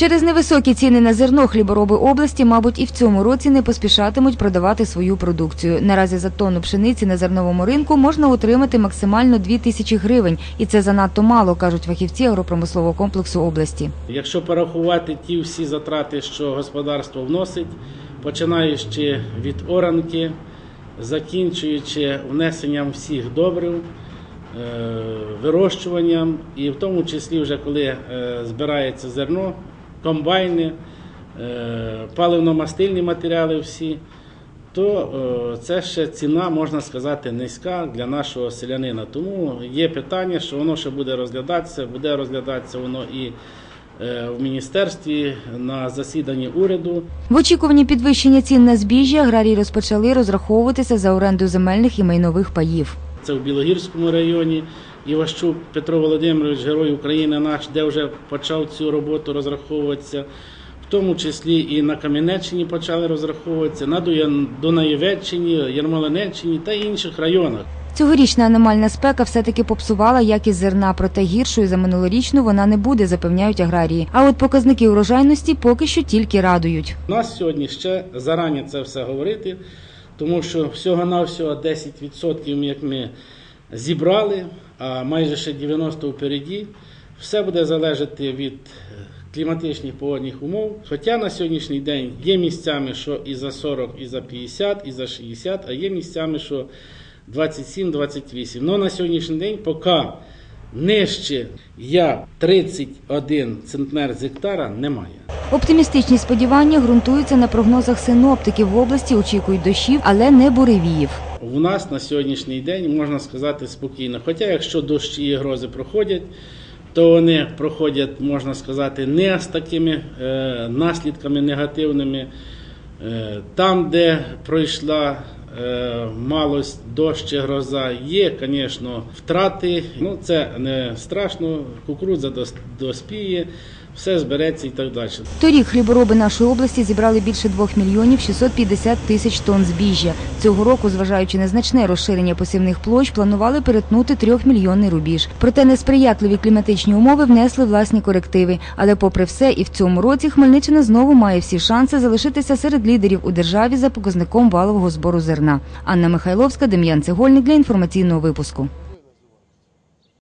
Через невисокі ціни на зерно хлібороби області, мабуть, і в цьому році не поспішатимуть продавати свою продукцію. Наразі за тонну пшениці на зерновому ринку можна отримати максимально 2 тисячі гривень, і це занадто мало, кажуть фахівці агропромислового комплексу області. Якщо порахувати ті всі затрати, що господарство вносить, починаючи від оранки, закінчуючи внесенням всіх добрив, е, вирощуванням, і в тому числі, вже коли е, збирається зерно, комбайни, е, паливно-мастильні матеріали всі, то е, це ще ціна, можна сказати, низька для нашого селянина. Тому є питання, що воно ще буде розглядатися, буде розглядатися воно і е, в міністерстві на засіданні уряду. В очікуванні підвищення цін на збіжжя аграрії розпочали розраховуватися за оренду земельних і майнових паїв. Це в Білогірському районі. Іващук Петро Володимирович, Герой України наш, де вже почав цю роботу розраховуватися. В тому числі і на Кам'янеччині почали розраховуватися, на Дунаєвеччині, Ярмолинеччині та інших районах. Цьогорічна аномальна спека все-таки попсувала якість зерна, проте гіршою за минулорічну вона не буде, запевняють аграрії. А от показники урожайності поки що тільки радують. У нас сьогодні ще зарані це все говорити, тому що всього-навсього 10% як ми зібрали, а майже ще 90% впереді. Все буде залежати від е, кліматичних погодних умов. Хоча на сьогоднішній день є місцями, що і за 40, і за 50, і за 60, а є місцями, що 27-28. Ну на сьогоднішній день поки нижче як 31 центнер з гектара немає. Оптимістичні сподівання ґрунтуються на прогнозах синоптиків в області. Очікують дощів, але не буревіїв. У нас на сьогоднішній день можна сказати спокійно. Хоча, якщо дощі і грози проходять, то вони проходять, можна сказати, не з такими е, наслідками негативними. Е, там, де пройшла е, малость дощ чи гроза, є, звісно, втрати. Ну, це не страшно, кукурудза дос- доспіє, все збереться і так далі. Торік хлібороби нашої області зібрали більше 2 мільйонів 650 тисяч тонн збіжжя. Цього року, зважаючи на значне розширення посівних площ, планували перетнути трьохмільйонний рубіж. Проте несприятливі кліматичні умови внесли власні корективи. Але, попри все, і в цьому році Хмельниччина знову має всі шанси залишитися серед лідерів у державі за показником валового збору зерна. Анна Михайловська, Дем'ян Цегольник для інформаційного випуску.